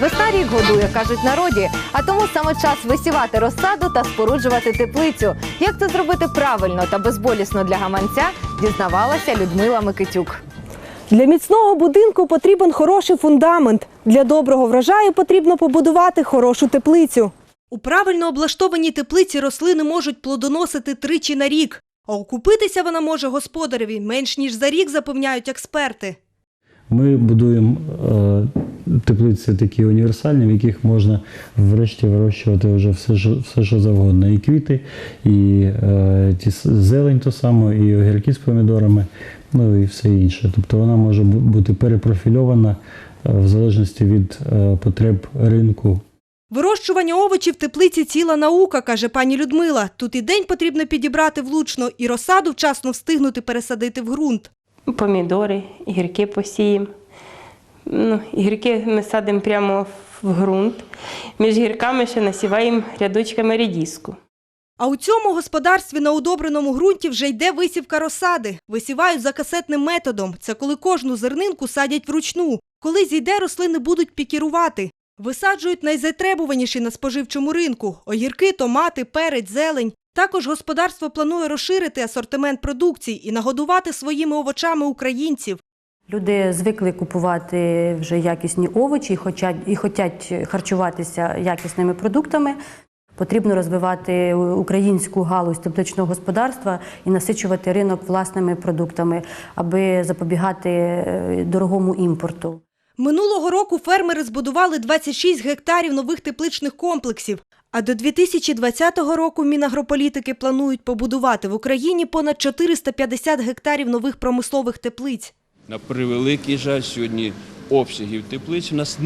Весна рік годує, кажуть народі, а тому саме час висівати розсаду та споруджувати теплицю. Як це зробити правильно та безболісно для гаманця, дізнавалася Людмила Микитюк. Для міцного будинку потрібен хороший фундамент. Для доброго врожаю потрібно побудувати хорошу теплицю. У правильно облаштованій теплиці рослини можуть плодоносити тричі на рік. А окупитися вона може господареві менш ніж за рік, запевняють експерти. Ми будуємо е, теплиці такі універсальні, в яких можна врешті вирощувати вже все, що- все, що завгодно. І квіти, і е, ті зелень то само, і огірки з помідорами, ну і все інше. Тобто вона може бути перепрофільована е, в залежності від е, потреб ринку. Вирощування овочів в теплиці ціла наука, каже пані Людмила. Тут і день потрібно підібрати влучно, і розсаду вчасно встигнути пересадити в ґрунт. помідори, гірки посіємо. Ну, гірки ми садимо прямо в ґрунт. Між гірками ще насіваємо рядочками рідіску. А у цьому господарстві на удобреному ґрунті вже йде висівка розсади. Висівають за касетним методом. Це коли кожну зернинку садять вручну. Коли зійде, рослини будуть пікірувати. Висаджують найзатребуваніші на споживчому ринку – огірки, томати, перець, зелень. Також господарство планує розширити асортимент продукцій і нагодувати своїми овочами українців. Люди звикли купувати вже якісні овочі і хочуть, і хочуть харчуватися якісними продуктами. Потрібно розвивати українську галузь тепличного господарства і насичувати ринок власними продуктами, аби запобігати е, дорогому імпорту. Минулого року фермери збудували 26 гектарів нових тепличних комплексів. А до 2020 року Мінагрополітики планують побудувати в Україні понад 450 гектарів нових промислових теплиць. На превеликий жаль, сьогодні обсягів теплиць у нас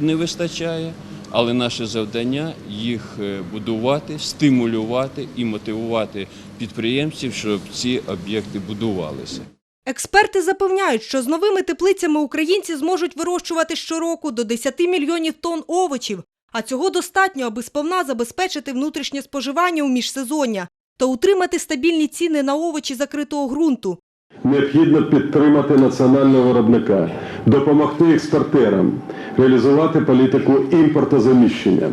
не, вистачає, але наше завдання їх е, будувати, стимулювати і мотивувати підприємців, щоб ці об'єкти будувалися. Експерти запевняють, що з новими теплицями українці зможуть вирощувати щороку до 10 мільйонів тонн овочів, а цього достатньо, аби сповна забезпечити внутрішнє споживання у міжсезоння та утримати стабільні ціни на овочі закритого ґрунту. Необхідно підтримати національного виробника, допомогти експортерам, реалізувати політику імпортозаміщення.